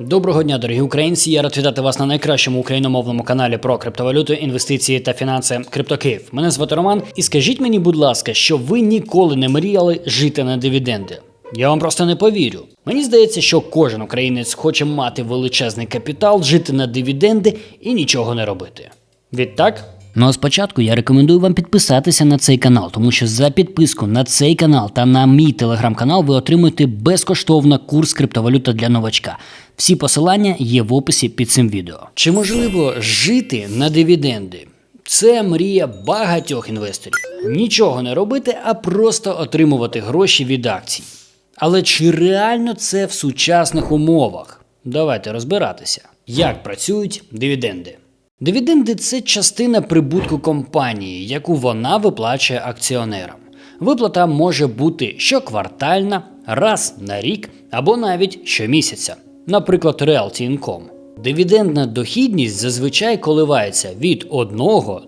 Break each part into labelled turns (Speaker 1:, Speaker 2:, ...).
Speaker 1: Доброго дня, дорогі українці. Я рад вітати вас на найкращому україномовному каналі про криптовалюту, інвестиції та фінанси CryptoKiv. Мене звати Роман, і скажіть мені, будь ласка, що ви ніколи не мріяли жити на дивіденди. Я вам просто не повірю. Мені здається, що кожен українець хоче мати величезний капітал, жити на дивіденди і нічого не робити. Відтак, Ну а спочатку я рекомендую вам підписатися на цей канал, тому що за підписку на цей канал та на мій телеграм-канал ви отримуєте безкоштовно курс криптовалюта для новачка. Всі посилання є в описі під цим відео. Чи можливо жити на дивіденди? Це мрія багатьох інвесторів. Нічого не робити, а просто отримувати гроші від акцій. Але чи реально це в сучасних умовах? Давайте розбиратися, як працюють дивіденди. Дивіденди це частина прибутку компанії, яку вона виплачує акціонерам. Виплата може бути щоквартальна, раз на рік або навіть щомісяця, наприклад, Realty Income. Дивідендна дохідність зазвичай коливається від 1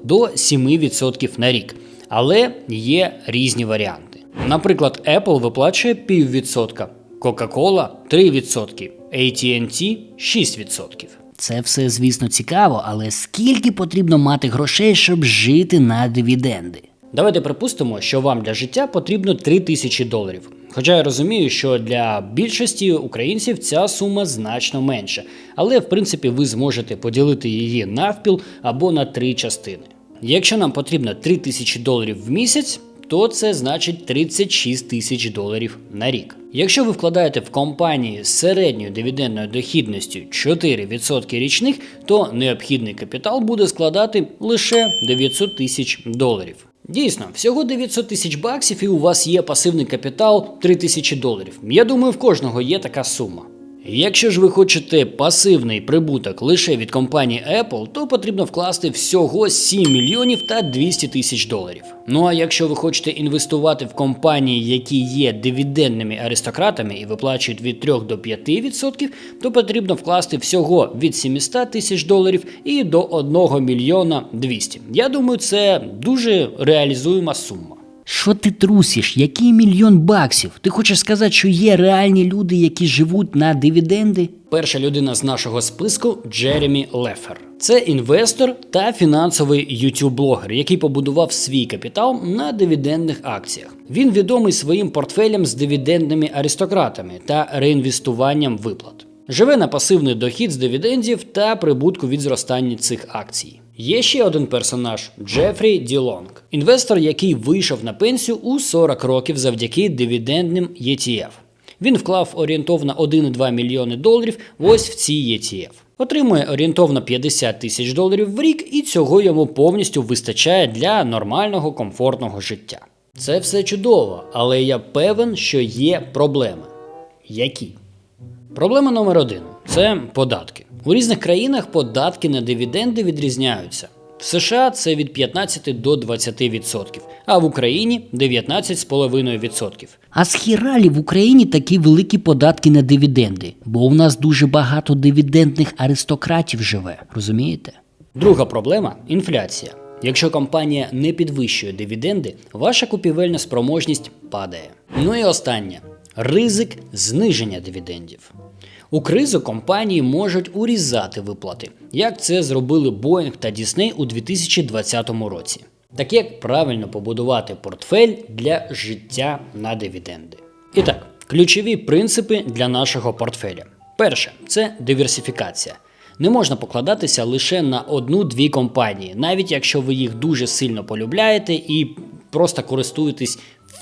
Speaker 1: до 7% на рік, але є різні варіанти. Наприклад, Apple виплачує піввідсотка, Coca-Cola 3%, AT&T 6%. Це все, звісно, цікаво, але скільки потрібно мати грошей, щоб жити на дивіденди? Давайте припустимо, що вам для життя потрібно 3 тисячі доларів. Хоча я розумію, що для більшості українців ця сума значно менша, але в принципі ви зможете поділити її навпіл або на три частини. Якщо нам потрібно 3 тисячі доларів в місяць, то це значить 36 тисяч доларів на рік. Якщо ви вкладаєте в компанії з середньою дивідендною дохідністю 4% річних, то необхідний капітал буде складати лише 900 тисяч доларів. Дійсно, всього 900 тисяч баксів і у вас є пасивний капітал 3 тисячі доларів. Я думаю, в кожного є така сума. Якщо ж ви хочете пасивний прибуток лише від компанії Apple, то потрібно вкласти всього 7 мільйонів та 200 тисяч доларів. Ну а якщо ви хочете інвестувати в компанії, які є дивідендними аристократами і виплачують від 3 до 5%, то потрібно вкласти всього від 700 тисяч доларів і до 1 мільйона 200. Я думаю, це дуже реалізуєма сума. Що ти трусиш? Який мільйон баксів? Ти хочеш сказати, що є реальні люди, які живуть на дивіденди? Перша людина з нашого списку Джеремі Лефер. Це інвестор та фінансовий YouTube-блогер, який побудував свій капітал на дивідендних акціях. Він відомий своїм портфелем з дивідендними аристократами та реінвестуванням виплат. Живе на пасивний дохід з дивідендів та прибутку від зростання цих акцій. Є ще один персонаж Джефрі Ділонг, інвестор, який вийшов на пенсію у 40 років завдяки дивідендним ETF. Він вклав орієнтовно 1,2 мільйони доларів ось в ці ETF. Отримує орієнтовно 50 тисяч доларів в рік, і цього йому повністю вистачає для нормального комфортного життя. Це все чудово, але я певен, що є проблеми. Які? Проблема номер один це податки. У різних країнах податки на дивіденди відрізняються. В США це від 15 до 20%, а в Україні 19,5%. А схіралі в Україні такі великі податки на дивіденди, бо у нас дуже багато дивідендних аристократів живе, розумієте? Друга проблема інфляція. Якщо компанія не підвищує дивіденди, ваша купівельна спроможність падає. Ну і останнє ризик зниження дивідендів. У кризу компанії можуть урізати виплати, як це зробили Boeing та Disney у 2020 році. Так як правильно побудувати портфель для життя на дивіденди. І так, ключові принципи для нашого портфеля. Перше це диверсифікація. Не можна покладатися лише на одну-дві компанії, навіть якщо ви їх дуже сильно полюбляєте і просто користуєтесь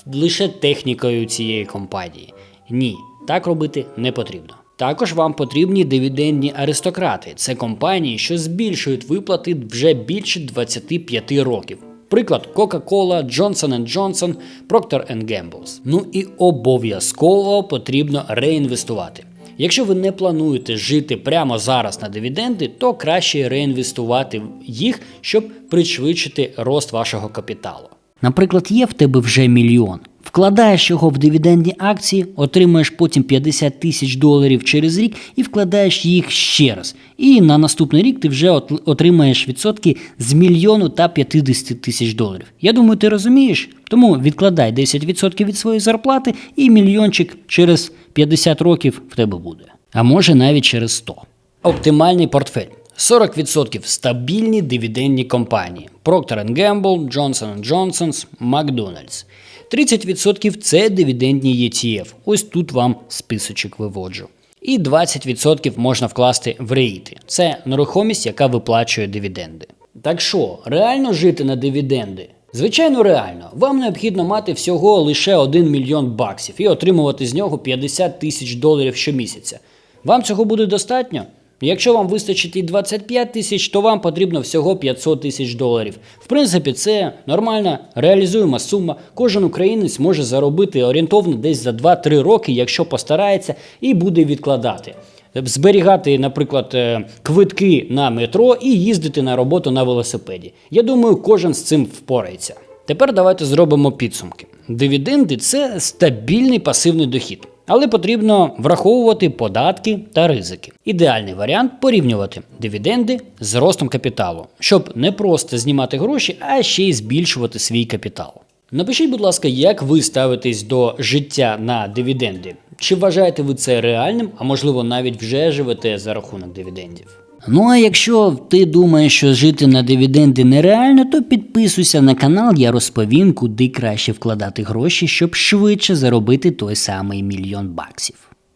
Speaker 1: лише технікою цієї компанії. Ні, так робити не потрібно. Також вам потрібні дивідендні аристократи. Це компанії, що збільшують виплати вже більше 25 років. Приклад Coca-Cola, Johnson Johnson, Procter Gamble. Ну і обов'язково потрібно реінвестувати. Якщо ви не плануєте жити прямо зараз на дивіденди, то краще реінвестувати їх, щоб пришвидшити рост вашого капіталу. Наприклад, є в тебе вже мільйон. Вкладаєш його в дивідендні акції, отримаєш потім 50 тисяч доларів через рік і вкладаєш їх ще раз. І на наступний рік ти вже отримаєш відсотки з мільйону та 50 тисяч доларів. Я думаю, ти розумієш. Тому відкладай 10% від своєї зарплати, і мільйончик через 50 років в тебе буде. а може навіть через 100. Оптимальний портфель. 40% стабільні дивідендні компанії: Procter Gamble, Johnson Johnson, McDonald's. 30% це дивідендні ETF. Ось тут вам списочок виводжу. І 20% можна вкласти в реїти. Це нерухомість, яка виплачує дивіденди. Так що, реально жити на дивіденди? Звичайно, реально. Вам необхідно мати всього лише 1 мільйон баксів і отримувати з нього 50 тисяч доларів щомісяця. Вам цього буде достатньо? Якщо вам вистачить і 25 тисяч, то вам потрібно всього 500 тисяч доларів. В принципі, це нормальна реалізуєма сума. Кожен українець може заробити орієнтовно десь за 2-3 роки, якщо постарається, і буде відкладати. Зберігати, наприклад, е, квитки на метро і їздити на роботу на велосипеді. Я думаю, кожен з цим впорається. Тепер давайте зробимо підсумки. Дивіденди це стабільний пасивний дохід. Але потрібно враховувати податки та ризики. Ідеальний варіант порівнювати дивіденди з ростом капіталу, щоб не просто знімати гроші, а ще й збільшувати свій капітал. Напишіть, будь ласка, як ви ставитесь до життя на дивіденди? Чи вважаєте ви це реальним, а можливо навіть вже живете за рахунок дивідендів? Ну а якщо ти думаєш, що жити на дивіденди нереально, то підписуйся на канал, я розповім, куди краще вкладати гроші, щоб швидше заробити той самий мільйон баксів.